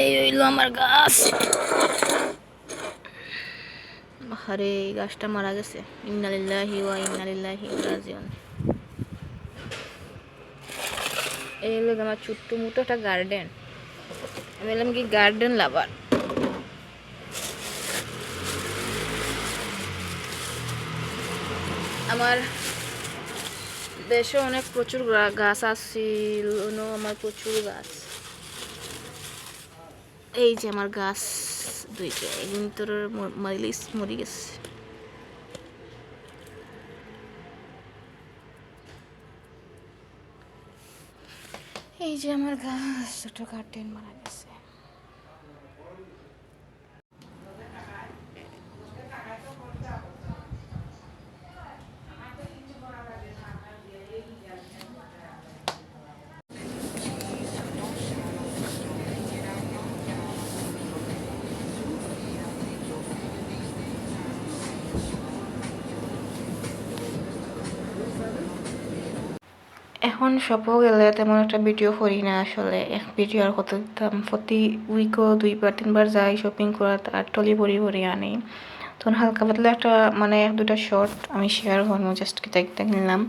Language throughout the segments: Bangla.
এই হইল আমার গাছ। আরে এই গাছটা মারা গেছে। ইন্নালিল্লাহি ওয়া ইন্নালিল্লাহি রাজিউন। এই হলো আমার ছোট্ট মোটো একটা গার্ডেন। আমি বললাম কি, গার্ডেন লাভার। আমার দেশে অনেক প্রচুর গাছ আসছিল আমার প্রচুর গাছ। এই যে আমার গাছ দুইটা একদিন তোর মারিলিস মারিলে মরে গেছে এই যে আমার গাছ ছোট গার্ডেন মারা গেছে এখন সবও গেলে তেমন একটা ভিডিও করি না আসলে। এক ভিডিও আর কত দিতাম? প্রতি উইকও দুইবার, তিনবার যাই শপিং করার আর টলি ভরি ভরি আনি। তখন হালকা পাতলা একটা মানে এক দুটা শর্ট আমি শেয়ার করব জাস্ট কিতা কিতা কিনলাম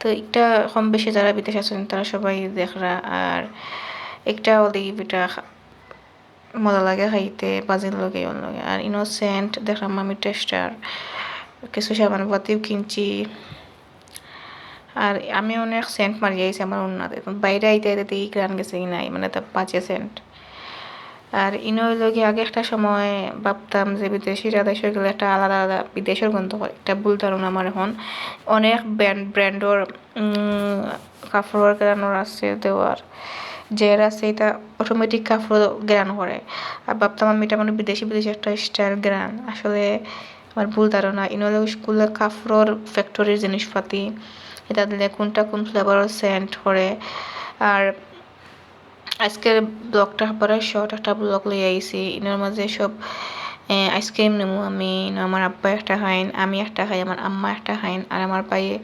তো একটা কম বেশি যারা বিদেশ আছেন, তারা সবাই দেখরা। আর একটা ওদিকে পিঠা মজা লাগে খাইতে, বাজির লগে, ওর লগে। আর ইনোসেন্ট দেখলাম আমি টেস্টার কিছু সাবান পাতিও কিনছি। আর আমি অনেক সেন্ট মারি আইছি আমার উন্নতে বাইরে আইতে আইতে এই গ্রান গেছে কি নাই মানে তা পাঁচে সেন্ট। আর ইনো লগে আগে একটা সময় ভাবতাম যে বিদেশিরা দেশে গেলে একটা আলাদা আলাদা বিদেশের গন্ধ করে একটা ভুল ধারণা আমার এখন। অনেক ব্র্যান্ড ব্র্যান্ডর কাপড়ের গ্রানোর আছে দেওয়ার। জের আছে এটা অটোমেটিক কাপড় গ্রান করে। আর ভাবতাম আমি এটা মানে বিদেশি বিদেশি একটা স্টাইল গ্রান। আসলে আমার ভুল ধারণা। ইনো স্কুলের কাপড়ের ফ্যাক্টরির জিনিসপাতি এটা দিলে কোনটা কোন ফ্লেভারের সেন্ট করে। আর আজকের ব্লগটা পরে শর্ট একটা ব্লগ লই আইছি। ইনার মাঝে সব আইসক্রিম নেব আমি আমার আব্বা একটা খাইন, আমি একটা খাই, আমার আম্মা একটা খাইন, আর আমার ভাইয়ে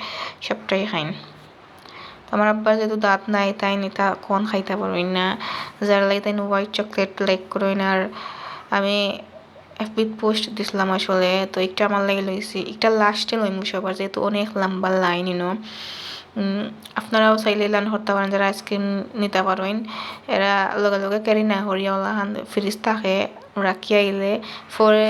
সবটাই খাইন। আমার আব্বার যেহেতু দাঁত নাই, তাই নিতা কোন খাইতে পারবেন না। যার লাগে তাই হোয়াইট চকলেট লাইক করেন। আর আমি এফবিত পোস্ট দিছিলাম আসলে, তো একটা আমার লাগে লইছি। একটা লাস্টে লইম সবার, যেহেতু অনেক লম্বা লাইন ইনো আপনারাও চাইলে লান হরতে পারেন, যারা আইসক্রিম নিতে পারেন। এরা লগে লগে ক্যারি না হান ফ্রিজ থাকে রাখি আইলে, পরে